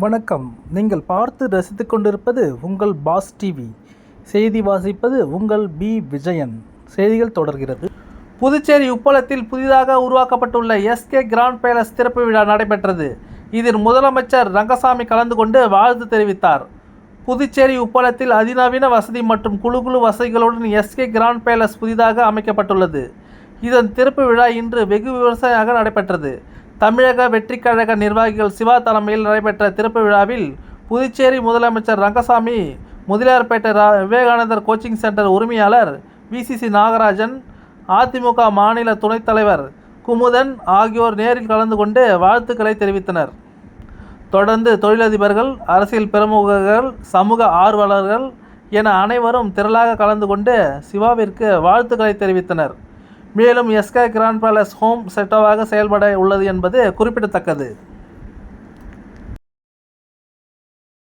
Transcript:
வணக்கம். நீங்கள் பார்த்து ரசித்து கொண்டிருப்பது உங்கள் பாஸ் டிவி. செய்தி வாசிப்பது உங்கள் பி. விஜயன். செய்திகள் தொடர்கிறது. புதுச்சேரி உப்பளத்தில் புதிதாக உருவாக்கப்பட்டுள்ள எஸ்கே கிராண்ட் பேலஸ் திறப்பு விழா நடைபெற்றது. இதில் முதலமைச்சர் ரங்கசாமி கலந்து கொண்டு வாழ்த்து தெரிவித்தார். புதுச்சேரி உப்பளத்தில் அதிநவீன வசதி மற்றும் குழு குழு வசதிகளுடன் எஸ்கே கிராண்ட் பேலஸ் புதிதாக அமைக்கப்பட்டுள்ளது. இதன் திறப்பு விழா இன்று வெகு விமர்சையாக நடைபெற்றது. தமிழக வெற்றிக்கழக நிர்வாகிகள் சிவா தலைமையில் நடைபெற்ற திறப்பு விழாவில் புதுச்சேரி முதலமைச்சர் ரங்கசாமி முதலியார்பேட்டை ரா விவேகானந்தர் கோச்சிங் சென்டர் உரிமையாளர் விசிசி நாகராஜன் அதிமுக மாநில துணைத் தலைவர் குமுதன் ஆகியோர் நேரில் கலந்து கொண்டு வாழ்த்துக்களை தெரிவித்தனர். தொடர்ந்து தொழிலதிபர்கள் அரசியல் பிரமுகர்கள் சமூக ஆர்வலர்கள் என அனைவரும் திரளாக கலந்து கொண்டு சிவாவிற்கு வாழ்த்துக்களை தெரிவித்தனர். மேலும் எஸ்கே கிராண்ட் பேலஸ் ஹோம் செட்டோவாக செயல்பட உள்ளது என்பது குறிப்பிடத்தக்கது.